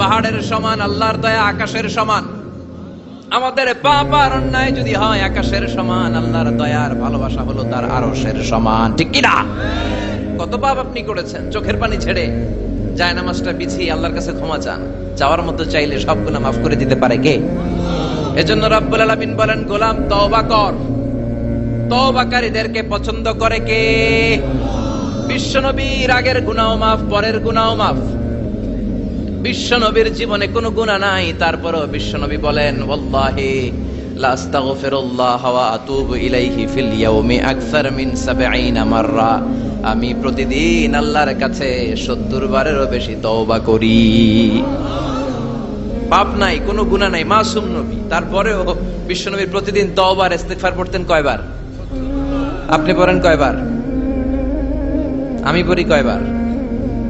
পাহাড়ের সমান, আল্লাহর দয়া আকাশের সমান। আমাদের পাপ আর অন্যায় যদি হয়, আকাশের সমান, আল্লাহর দয়ার ভালোবাসা হলো তার আরশের সমান। ঠিক কিনা কত পাপ আপনি করেছেন, চোখের পানি ছেড়ে যায় নামাজটা বিছিয়ে আল্লাহর কাছে ক্ষমা চান। যাওয়ার মতো চাইলে সবগুলো মাফ করে দিতে পারে কে? এজন্য রব্বুল আলামিন বলেন, গোলাম তওবা কর। তওবাকারীদেরকে পছন্দ করে কে? বিশ্বনবীর আগের গুনাও মাফ, পরের গুনাও মাফ। বিশ্বনবীর জীবনে কোনো গুণা নাই, তারপরও বিশ্বনবী বলেন, ওয়াল্লাহি লা আস্তাগফিরুল্লাহ ওয়া আতুবু ইলাইহি ফিল ইয়াউমি আকসার 70 মাররা। আমি প্রতিদিন আল্লাহর কাছে 70 বারেরও বেশি তওবা করি। পাপ নাই, কোনো গুনাহ নাই, মাসুম নবী। তারপরেও বিশ্বনবীর প্রতিদিন তওবার, ইস্তিগফার পড়তেন কয়বার? আপনি পড়েন কয়বার? আমি পড়ি কয়বার?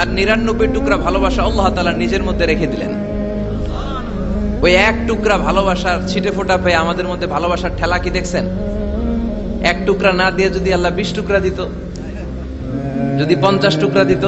আর নিরানব্বই টুকরা ভালোবাসা আল্লাহ তালা নিজের মধ্যে রেখে দিলেন। ওই এক টুকরা ভালোবাসার ছিটে ফোটা পেয়ে আমাদের মধ্যে ভালোবাসার ঠেলা কি দেখছেন? এক টুকরা না দিয়ে যদি আল্লাহ বিশ টুকরা দিত, যদি পঞ্চাশ টুকরা দিত